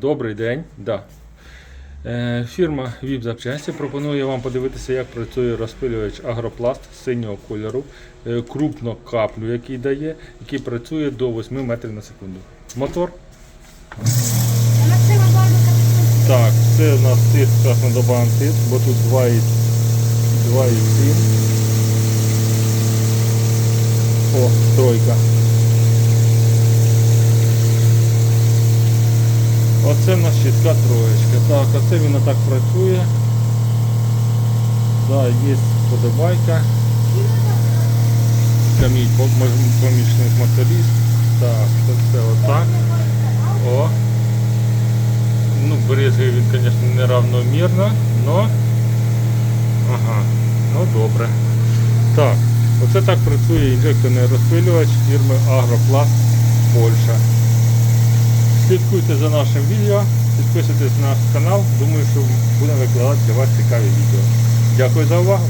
Добрий день. Да. Е, Фірма VIP Запчасті пропонує вам подивитися, як працює розпилювач Агропласт синього кольору, е, крупно каплю, який дає, який працює до 8 метрів на секунду. Мотор. Так, це у нас тиск краснодобан тиск, бо тут 2,7. О, тройка. Оце в нас чітка троєчка. Так, оце він отак працює. Да, є подобайка. Це мій по- помічник моторист. Так, це отак. О. Ну, брезгає він, звісно, неравномірно, но. Ага, ну добре. Так, оце так працює інжекторний розпилювач фірми Агропласт Польща. Слідкуйте за нашим відео, підписуйтесь на наш канал. Думаю, що будемо викладати для вас цікаві відео. Дякую за увагу.